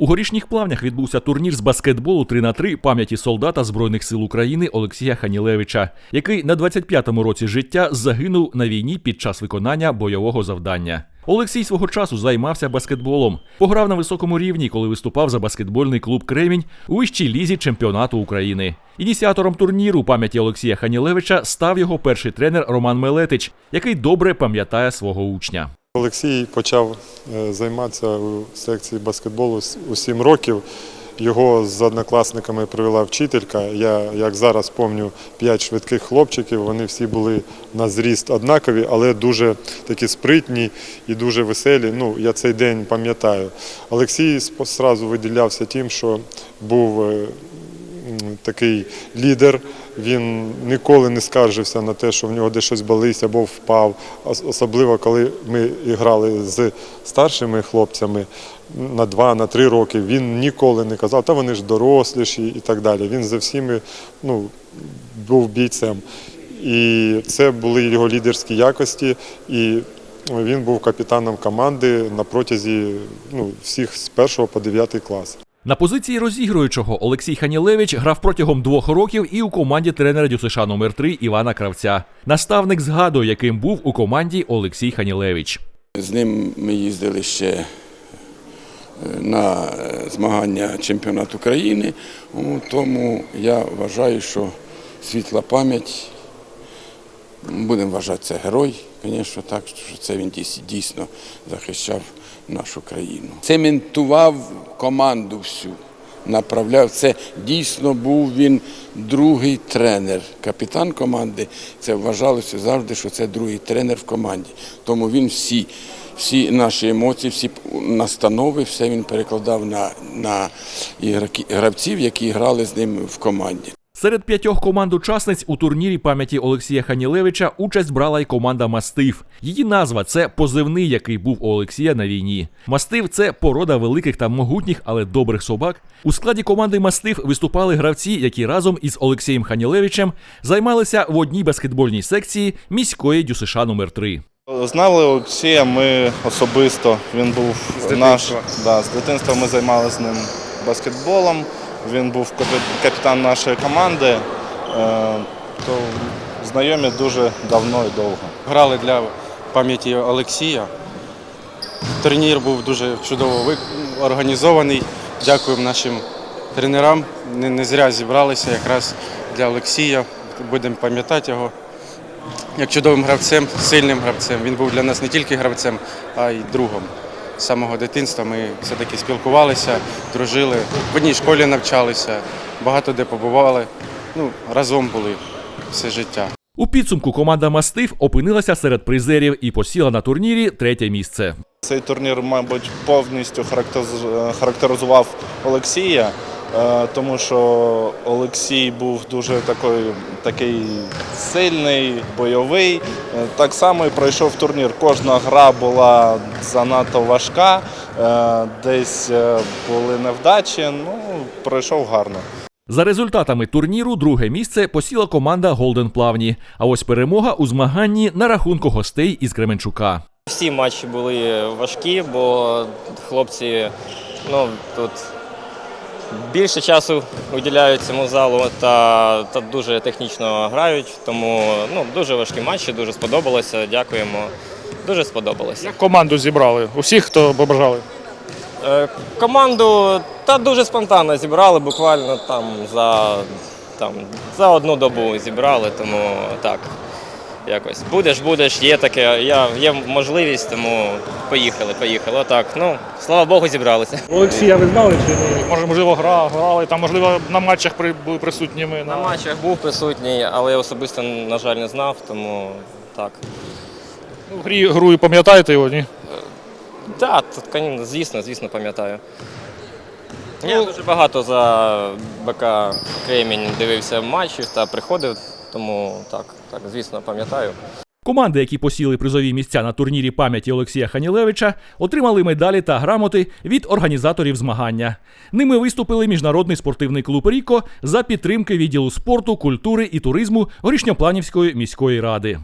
У горішніх плавнях відбувся турнір з баскетболу 3 на 3 пам'яті солдата Збройних сил України Олексія Ханілевича, який на 25-му році життя загинув на війні під час виконання бойового завдання. Олексій свого часу займався баскетболом. Пограв на високому рівні, коли виступав за баскетбольний клуб Кремінь у вищій лізі чемпіонату України. Ініціатором турніру пам'яті Олексія Ханілевича став його перший тренер Роман Мелетич, який добре пам'ятає свого учня. Олексій почав е, займатися у секції баскетболу у 7 років. Його з однокласниками привела вчителька. Я, як зараз пам'ятаю, п'ять швидких хлопчиків. Вони всі були на зріст однакові, але дуже такі спритні і дуже веселі. Ну, я цей день пам'ятаю. Олексій сразу виділявся тим, що був е, такий лідер. Він ніколи не скаржився на те, що в нього десь щось болить або впав. Особливо, коли ми грали з старшими хлопцями на два, на три роки. Він ніколи не казав, та вони ж доросліші і так далі. Він за всіми ну, був бійцем. І це були його лідерські якості. І він був капітаном команди на протязі ну, всіх з першого по дев'ятий клас. На позиції розігруючого Олексій Ханілевич грав протягом двох років і у команді тренера ДЮСШ номер 3 Івана Кравця. Наставник згадує, яким був у команді Олексій Ханілевич. З ним ми їздили ще е, на е, змагання чемпіонату країни. Тому я вважаю, що світла пам'ять, будемо вважати, це герой, звісно, так, що це він дійсно захищав нашу країну. Цементував команду всю, направляв. Це дійсно був він другий тренер, капітан команди. Це вважалося завжди, що це другий тренер в команді. Тому він всі, всі наші емоції, всі настанови, все він перекладав на, на гравців, які грали з ним в команді. Серед п'ятьох команд-учасниць у турнірі пам'яті Олексія Ханілевича участь брала й команда Мастив. Її назва це позивний, який був у Олексія на війні. Мастив це порода великих та могутніх, але добрих собак. У складі команди Мастив виступали гравці, які разом із Олексієм Ханілевичем займалися в одній баскетбольній секції міської ДЮСШ номер 3 Знали Олексія ми особисто. Він був наш да, з дитинства. Ми займалися з ним баскетболом. Він був капітан нашої команди. Е, То знайомі дуже давно і довго. грали для пам'яті Олексія. Турнір був дуже чудово організований. Дякуємо нашим тренерам. Не, не зря зібралися якраз для Олексія. Будемо пам'ятати його як чудовим гравцем, сильним гравцем. Він був для нас не тільки гравцем, а й другом. З самого дитинства ми все-таки спілкувалися, дружили, в одній школі навчалися, багато де побували. Ну, разом були все життя. У підсумку команда Мастив опинилася серед призерів і посіла на турнірі третє місце. Цей турнір, мабуть, повністю характериз- характеризував Олексія, тому що Олексій був дуже такий, такий сильний, бойовий. Е, Так само і пройшов турнір. Кожна гра була занадто важка, е, десь е, були невдачі. Ну, пройшов гарно. За результатами турніру друге місце посіла команда Голден Плавні. А ось перемога у змаганні на рахунку гостей із Кременчука. Всі матчі були важкі, бо хлопці ну, тут більше часу виділяють цьому залу та, та дуже технічно грають. Тому ну, дуже важкі матчі, дуже сподобалося. Дякуємо. Дуже сподобалося. Як команду зібрали? Усіх, хто побажали? Е, команду та дуже спонтанно зібрали, буквально там за, там, за одну добу зібрали, тому так. Якось будеш, будеш, є таке, я, є можливість, тому поїхали, поїхали. Отак. Ну, слава Богу, зібралися. Олексія ви знали чи ні? Може, можливо, гра, грали, там, можливо, на матчах при, були присутніми. На матчах був присутній, але я особисто, на жаль, не знав, тому так. Ну, грі, гру і пам'ятаєте його, ні? Так, тут, звісно, звісно, пам'ятаю. Я дуже багато за БК Кремінь дивився матчів та приходив, тому так, так, звісно, пам'ятаю. Команди, які посіли призові місця на турнірі пам'яті Олексія Ханілевича, отримали медалі та грамоти від організаторів змагання. Ними виступили міжнародний спортивний клуб Ріко за підтримки відділу спорту, культури і туризму Горішньопланівської міської ради.